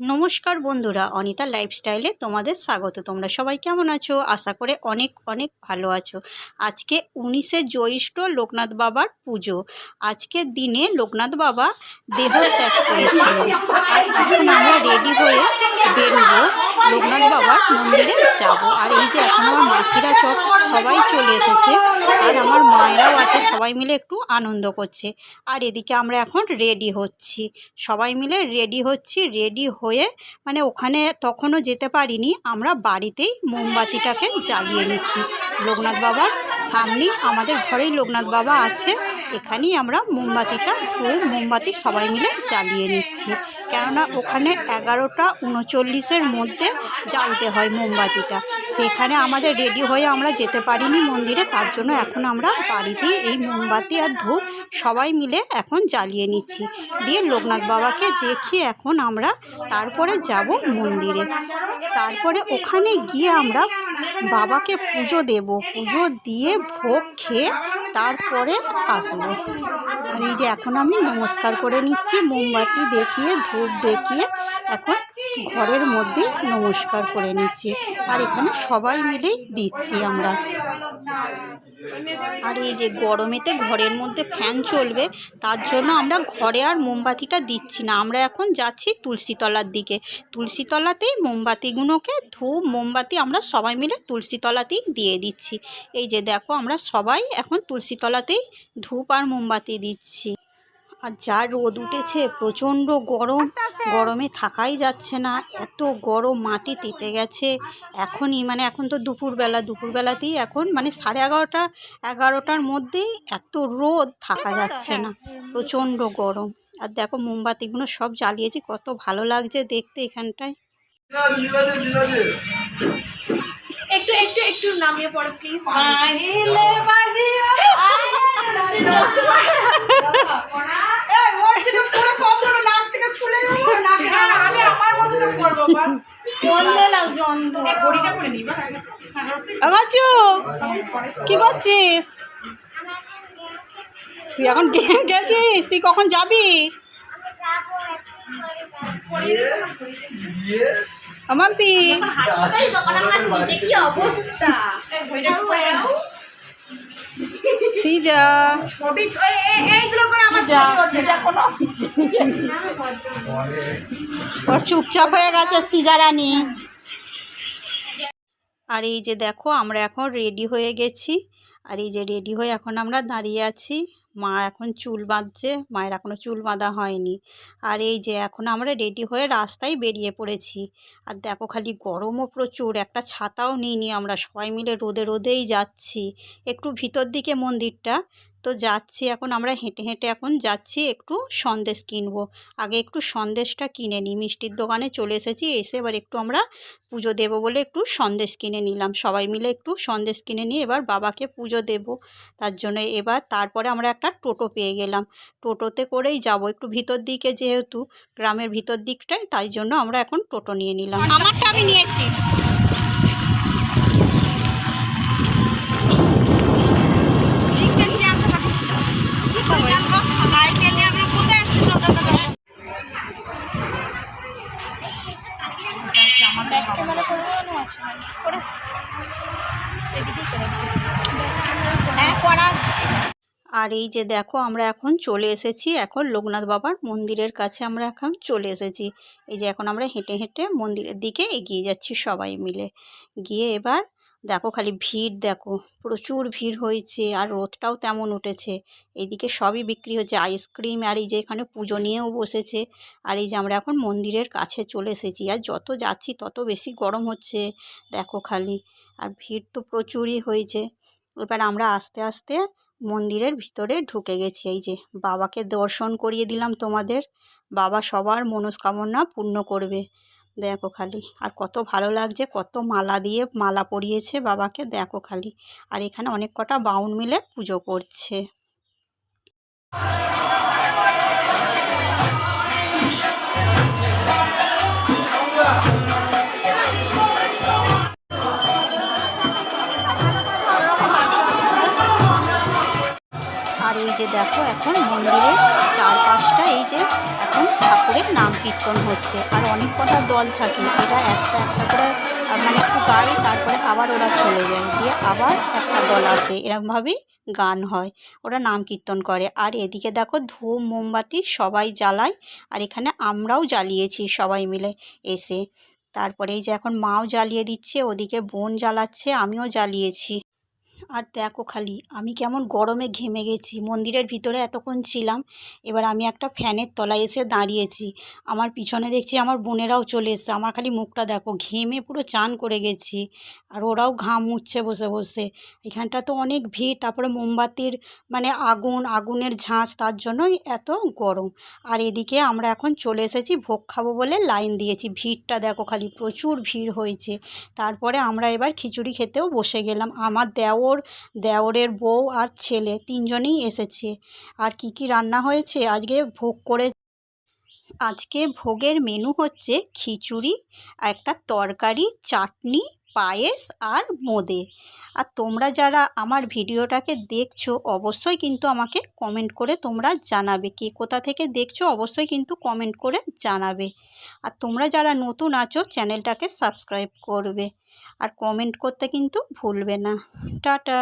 নমস্কার বন্ধুরা, অনিতা লাইফস্টাইলে তোমাদের স্বাগত। তোমরা সবাই কেমন আছো? আশা করে অনেক অনেক ভালো আছো। আজকে উনিশে জ্যৈষ্ঠ লোকনাথ বাবার পুজো। আজকের দিনে লোকনাথ বাবা দেহ ত্যাগ করেছিল আর আমরা রেডি হয়ে বেরোবো। লোকনাথ বাবার মন্দিরে যাব। আর এই যে এখন আমার মাসিরা সব সবাই চলে এসেছে, আর আমার মায়েরাও আছে, সবাই মিলে একটু আনন্দ করছে। আর এদিকে আমরা এখন রেডি হচ্ছি। সবাই মিলে রেডি হচ্ছি, রেডি হয়ে মানে ওখানে তখনও যেতে পারিনি, আমরা বাড়িতেই মোমবাতিটাকে জ্বালিয়ে নিচ্ছি। লোকনাথ বাবার সামনেই আমাদের ঘরেই লোকনাথ বাবা আছে। এখানেই আমরা মোমবাতিটা ধূপ মোমবাতি সবাই মিলে জ্বালিয়ে নিচ্ছি। কেননা ওখানে এগারোটা উনচল্লিশের মধ্যে জ্বালতে হয় মোমবাতিটা। সেখানে আমাদের রেডি হয়ে আমরা যেতে পারিনি মন্দিরে, তার জন্য এখন আমরা বাড়িতেই এই মোমবাতি আর ধূপ সবাই মিলে এখন জ্বালিয়ে নিচ্ছি। দিয়ে লোকনাথ বাবাকে দেখি এখন আমরা তারপরে যাব মন্দিরে। তারপরে ওখানে গিয়ে আমরা বাবাকে পুজো দেব, পুজো দিয়ে ভোগ খেয়ে তারপরে আসব। আর এই যে এখন আমি নমস্কার করে নিচ্ছি, মোমবাতি দেখিয়ে, ধূপ দেখিয়ে এখন ঘরের মধ্যে নমস্কার করে নিচ্ছি। আর এখানে সবাই মিলেই দিচ্ছি আমরা। আর এই যে গরমেতে ঘরের মধ্যে ফ্যান চলবে, তার জন্য আমরা ঘরে আর মোমবাতিটা দিচ্ছি না। আমরা এখন যাচ্ছি তুলসীতলার দিকে। তুলসীতলাতেই মোমবাতিগুলোকে ধূপ মোমবাতি আমরা সবাই মিলে তুলসীতলাতেই দিয়ে দিচ্ছি। এই যে দেখো, আমরা সবাই এখন তুলসীতলাতেই ধূপ আর মোমবাতি দিচ্ছি। আর যা রোদ উঠেছে প্রচণ্ড গরম। গরমে থাকাই যাচ্ছে না। এত গরম মাটি তেতে গেছে। এখনই মানে এখন তো দুপুরবেলা দুপুরবেলাতেই এখন মানে সাড়ে এগারোটা এগারোটার মধ্যেই এত রোদ থাকা যাচ্ছে না। প্রচণ্ড গরম। আর দেখো মোমবাতিগুলো সব জ্বালিয়েছি কত ভালো লাগছে দেখতে এখানটায়। একটু একটু একটু নামিয়ে পড়ো প্লিজ কি করছিস? তুই এখন গেম খেলছিস? তুই কখন যাবি? আমাম্পি কি অবস্থা? সিজা এইগুলো করে আমার ওর চুপচাপ হয়ে গেছে সিজা রানী আর এই যে দেখো আমরা এখন রেডি হয়ে গেছি। আর এই যে রেডি হয়ে এখন আমরা দাঁড়িয়ে আছি। মা এখন চুল বাঁধছে, মায়ের এখনও চুল বাঁধা হয়নি। আর এই যে এখন আমরা রেডি হয়ে রাস্তায় বেরিয়ে পড়েছি। আর দেখো খালি গরমও প্রচুর, একটা ছাতাও নিইনি আমরা, সবাই মিলে রোদে রোদেই যাচ্ছি। একটু ভিতর দিকে মন্দিরটা তো যাচ্ছি এখন, আমরা হেঁটে হেঁটে এখন যাচ্ছি একটু সন্দেশ কিনবো। আগে একটু সন্দেশটা কিনে নিই, মিষ্টির দোকানে চলে এসেছি, এসে এবার একটু আমরা পুজো দেবো বলে একটু সন্দেশ কিনে নিলাম। সবাই মিলে একটু সন্দেশ কিনে নিয়ে এবার বাবাকে পুজো দেব। তার জন্য এবার তারপরে আমরা একটা টোটো পেয়ে গেলাম। টোটোতে করেই যাব, একটু ভিতর দিকে যেহেতু, গ্রামের ভিতর দিকটায়, তাই জন্য আমরা এখন টোটো নিয়ে নিলাম। আমারটা আমি নিয়েছি। আর এই যে দেখো, আমরা এখন চলে এসেছি এখন লোকনাথ বাবার মন্দিরের কাছে। আমরা এখন চলে এসেছি। এই যে এখন আমরা হেঁটে হেঁটে মন্দিরের দিকে এগিয়ে যাচ্ছি সবাই মিলে। গিয়ে এবার দেখো খালি ভিড় দেখো, প্রচুর ভিড় হয়েছে আর রোদটাও তেমন উঠেছে। এইদিকে সবই বিক্রি হচ্ছে, আইসক্রিম আর এই যে এখানে পুজো নিয়েও বসেছে। আর এই যে আমরা এখন মন্দিরের কাছে চলে এসেছি আর যত যাচ্ছি তত বেশি গরম হচ্ছে, দেখো খালি। আর ভিড় তো প্রচুরই হয়েছে। এবার আমরা আস্তে আস্তে মন্দিরের ভিতরে ঢুকে গেছি। এই যে বাবাকে দর্শন করিয়ে দিলাম তোমাদের, বাবা সবার মনস্কামনা পূর্ণ করবে। দেখো খালি। আর কত ভালো লাগছে, কত মালা দিয়ে মালা পরিয়েছে বাবাকে, দেখো খালি। আর এখানে অনেক কটা বাউন মিলে পুজো করছে। আর এই যে দেখো, এখন মন্দিরের চারপাশটা, এই যে নাম কীর্তন হচ্ছে। আর অনেক কটা দল থাকে, এরা একটা একটা করে মানে একটু গায় তারপরে আবার ওরা চলে যায়। দিয়ে আবার একটা দল আসে এরমভাবেই গান হয়। ওরা নাম কীর্তন করে। আর এদিকে দেখো ধূপ, মোমবাতি সবাই জ্বালায়, আর এখানে আমরাও জ্বালিয়েছি সবাই মিলে এসে। তারপরে এই যে এখন মাও জ্বালিয়ে দিচ্ছে, ওদিকে বোন জ্বালাচ্ছে, আমিও জ্বালিয়েছি। আর দেখো খালি, আমি কেমন গরমে ঘেমে গেছি। মন্দিরের ভিতরে এতক্ষণ ছিলাম, এবার আমি একটা ফ্যানের তলায় এসে দাঁড়িয়েছি। আমার পিছনে দেখছি আমার বোনেরাও চলে এসছে। আমার খালি মুখটা দেখো, ঘেমে পুরো চান করে গেছি। আর ওরাও ঘাম উঠছে বসে বসে। এখানটা তো অনেক ভিড়, তারপরে মোমবাতির মানে আগুন, আগুনের ঝাঁঝ তার জন্যই এত গরম। আর এদিকে আমরা এখন চলে এসেছি, ভোগ খাব বলে লাইন দিয়েছি। ভিড়টা দেখো খালি, প্রচুর ভিড় হয়েছে। তারপরে আমরা এবার খিচুড়ি খেতেও বসে গেলাম। আমার দেওর দেওরের বউ আর ছেলে, তিনজনেই এসেছে। আর কি কি রান্না হয়েছে? আজকে ভোগ করে আজকে ভোগের মেনু হচ্ছে খিচুড়ি, একটা তরকারি, চাটনি পায়েস আর মোদে। আর তোমরা যারা আমার ভিডিওটাকে দেখছ, অবশ্যই কিন্তু আমাকে কমেন্ট করে তোমরা জানাবে। কে কোথা থেকে দেখছ, অবশ্যই কিন্তু কমেন্ট করে জানাবে। আর তোমরা যারা নতুন আছো, চ্যানেলটাকে সাবস্ক্রাইব করবে। আর কমেন্ট করতে কিন্তু ভুলবে না। টাটা!